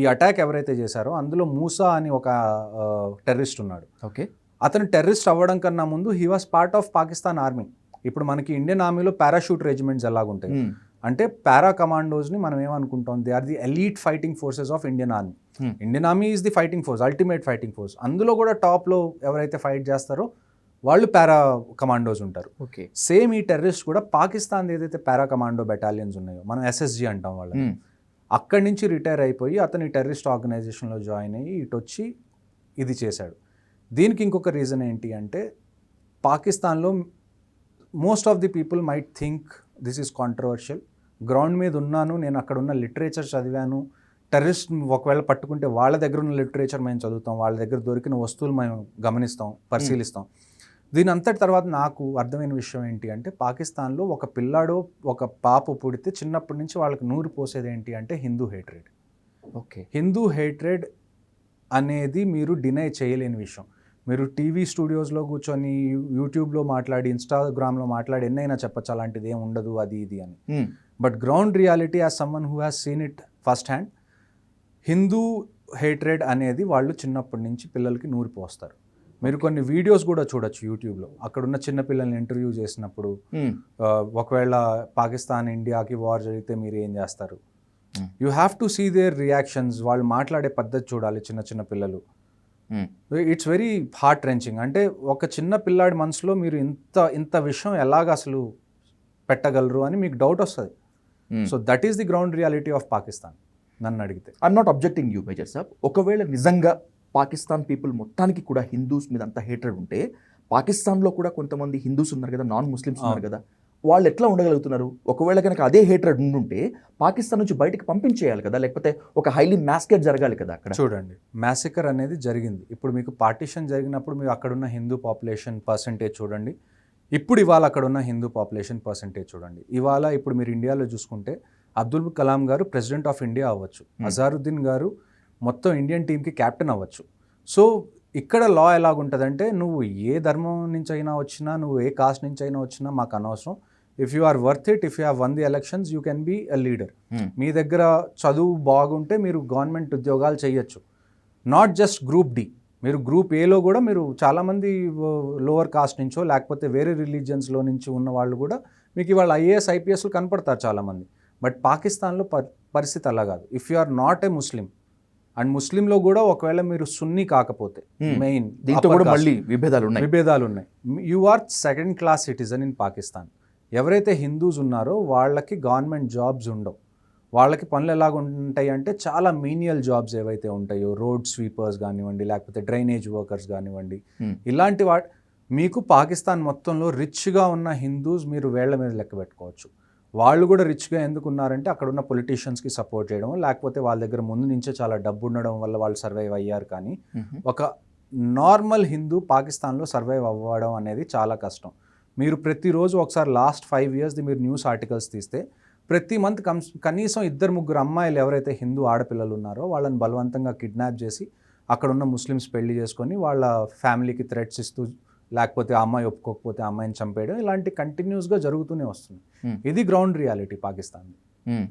ఈ అటాక్ ఎవరైతే చేశారో అందులో మూసా అని ఒక టెర్రరిస్ట్ ఉన్నాడు. ఓకే. అతను టెర్రరిస్ట్ అవ్వడం కన్నా ముందు he was part of Pakistan army ఇప్పుడు మనకి ఇండియన్ ఆర్మీలో పారాషూట్ రెజిమెంట్స్ ఎలాగుంటాయి? Hmm. అంటే పారా కమాండోస్ని మనం ఏమనుకుంటాం? They are the elite fighting forces of Indian army. Indian army is the fighting force ultimate fighting force అందులో కూడా టాప్లో ఎవరైతే ఫైట్ చేస్తారో వాళ్ళు పారా కమాండోస్ ఉంటారు. ఓకే. సేమ్ ఈ టెర్రరిస్ట్ కూడా పాకిస్తాన్ ఏదైతే పారా కమాండో బెటాలియన్స్ ఉన్నాయో మనం ఎస్ఎస్జి అంటాం వాళ్ళని. Hmm. అక్కడి నుంచి రిటైర్ అయిపోయి అతని టెర్రరిస్ట్ ఆర్గనైజేషన్లో జాయిన్ అయ్యి ఇటు వచ్చి ఇది చేశాడు. దీనికి ఇంకొక రీజన్ ఏంటి అంటే పాకిస్తాన్లో most of the people might think this is controversial. Ground మీద ఉన్నాను నేను అక్కడ ఉన్న లిటరేచర్ చదివాను. టెర్రరిస్ట్ ఒకవేళ పట్టుకుంటే వాళ్ళ దగ్గర ఉన్న లిటరేచర్ మేము చదువుతాం వాళ్ళ దగ్గర దొరికిన వస్తువులు మేము గమనిస్తాం పరిశీలిస్తాం. దీని అంతటి తర్వాత నాకు అర్థమైన విషయం ఏంటి అంటే పాకిస్తాన్లో ఒక పిల్లాడో ఒక పాప పుడితే చిన్నప్పటి నుంచి వాళ్ళకి నూరు పోసేది ఏంటి అంటే Hindu hatred. Okay. Hindu hatred అనేది మీరు డినై చేయలేని విషయం. మీరు టీవీ స్టూడియోస్లో కూర్చొని యూట్యూబ్లో మాట్లాడి ఇన్స్టాగ్రామ్లో మాట్లాడి ఎన్నైనా చెప్పచ్చు అలాంటిది ఏం ఉండదు అది ఇది అని. But ground reality as someone who has seen it first hand Hindu hatred అనేది వాళ్ళు చిన్నప్పటి నుంచి పిల్లలకి నూరి పోస్తారు. మీరు కొన్ని వీడియోస్ కూడా చూడొచ్చు యూట్యూబ్లో అక్కడున్న చిన్న పిల్లల్ని ఇంటర్వ్యూ చేసినప్పుడు Hmm. ఒకవేళ పాకిస్తాన్ ఇండియాకి వార్ జరిగితే మీరు ఏం చేస్తారు. You have to see their reactions వాళ్ళు మాట్లాడే పద్ధతి చూడాలి చిన్న చిన్న పిల్లలు. ఇట్స్ వెరీ హార్ట్ రెంచింగ్ అంటే ఒక చిన్న పిల్లాడి మనసులో మీరు ఇంత ఇంత విషయం ఎలాగ అసలు పెట్టగలరు అని మీకు డౌట్ వస్తుంది. So that is the ground reality of Pakistan నన్ను అడిగితే I'm not objecting you major saab ఒకవేళ నిజంగా పాకిస్తాన్ పీపుల్ మొత్తానికి కూడా హిందూస్ మీద అంత హేటెడ్ ఉంటే పాకిస్తాన్లో కూడా కొంతమంది హిందూస్ ఉన్నారు కదా నాన్ ముస్లిమ్స్ ఉన్నారు కదా వాళ్ళు ఎట్లా ఉండగలుగుతున్నారు? ఒకవేళ కనుక అదే హేట్రెడ్ ఉండుంటే పాకిస్తాన్ నుంచి బయటకు పంపించేయాలి కదా లేకపోతే ఒక హైలీ మ్యాస్కేట్ జరగాలి కదా అక్కడ? చూడండి మ్యాసికర్ అనేది జరిగింది. ఇప్పుడు మీకు పార్టీషన్ జరిగినప్పుడు మీరు అక్కడున్న హిందూ పాపులేషన్ పర్సంటేజ్ చూడండి. ఇప్పుడు ఇవాళ అక్కడున్న హిందూ పాపులేషన్ పర్సంటేజ్ చూడండి. ఇవాళ ఇప్పుడు మీరు ఇండియాలో చూసుకుంటే Abdul Kalam garu president of India అవ్వచ్చు. అజారుద్దీన్ గారు మొత్తం ఇండియన్ టీంకి కెప్టెన్ అవ్వచ్చు. సో ఇక్కడ లా ఎలాగుంటుందంటే నువ్వు ఏ ధర్మం నుంచి అయినా వచ్చినా నువ్వు ఏ కాస్ట్ నుంచి అయినా వచ్చినా మాకు అనవసరం. If you are worth it if you have won the elections you can be a leader. మీ దగ్గర చదువు బాగుంటే మీరు గవర్నమెంట్ ఉద్యోగాలు చేయొచ్చు నాట్ జస్ట్ గ్రూప్ డి మీరు గ్రూప్ ఏలో కూడా మీరు చాలామంది లోవర్ కాస్ట్ నుంచో లేకపోతే వేరే రిలీజియన్స్లో నుంచి ఉన్న వాళ్ళు కూడా మీకు ఇవాళ ఐఏఎస్ ఐపీఎస్లు కనపడతారు చాలామంది. బట్ పాకిస్తాన్లో ప పరిస్థితి అలా కాదు. If you are not a Muslim and ముస్లింలో కూడా ఒకవేళ మీరు సున్నీ కాకపోతే Hmm. మెయిన్ దీంతో కూడా మళ్ళీ విభేదాలు ఉన్నాయి విభేదాలు ఉన్నాయి you are second class citizen in Pakistan ఎవరైతే హిందూస్ ఉన్నారో వాళ్ళకి గవర్నమెంట్ జాబ్స్ ఉండవు. వాళ్ళకి పనులు ఎలాగ ఉంటాయి అంటే చాలా మీనియల్ జాబ్స్ ఏవైతే ఉంటాయో రోడ్ స్వీపర్స్ కానివ్వండి లేకపోతే డ్రైనేజ్ వర్కర్స్ కానివ్వండి Hmm. ఇలాంటి వా మీకు పాకిస్తాన్ మొత్తంలో రిచ్గా ఉన్న హిందూస్ మీరు వేళ్ళ మీద లెక్క పెట్టుకోవచ్చు. వాళ్ళు కూడా రిచ్గా ఎందుకు ఉన్నారంటే అక్కడ ఉన్న పొలిటీషియన్స్కి సపోర్ట్ చేయడం లేకపోతే వాళ్ళ దగ్గర ముందు నుంచే చాలా డబ్బు ఉండడం వల్ల వాళ్ళు సర్వైవ్ అయ్యారు కానీ. ఒక నార్మల్ హిందూ పాకిస్తాన్లో సర్వైవ్ అవ్వడం అనేది చాలా కష్టం మీరు ప్రతిరోజు ఒకసారి లాస్ట్ ఫైవ్ ఇయర్స్ది మీరు న్యూస్ ఆర్టికల్స్ తీస్తే ప్రతి మంత్ కనీసం ఇద్దరు ముగ్గురు అమ్మాయిలు ఎవరైతే హిందూ ఆడపిల్లలు ఉన్నారో వాళ్ళని బలవంతంగా కిడ్నాప్ చేసి అక్కడ ఉన్న ముస్లిమ్స్ పెళ్ళి చేసుకొని వాళ్ళ ఫ్యామిలీకి థ్రెట్స్ ఇస్తూ లేకపోతే ఆ అమ్మాయి ఒప్పుకోకపోతే ఆ అమ్మాయిని చంపేయడం ఇలాంటి కంటిన్యూస్గా జరుగుతూనే వస్తుంది. ఇది గ్రౌండ్ రియాలిటీ పాకిస్తాన్.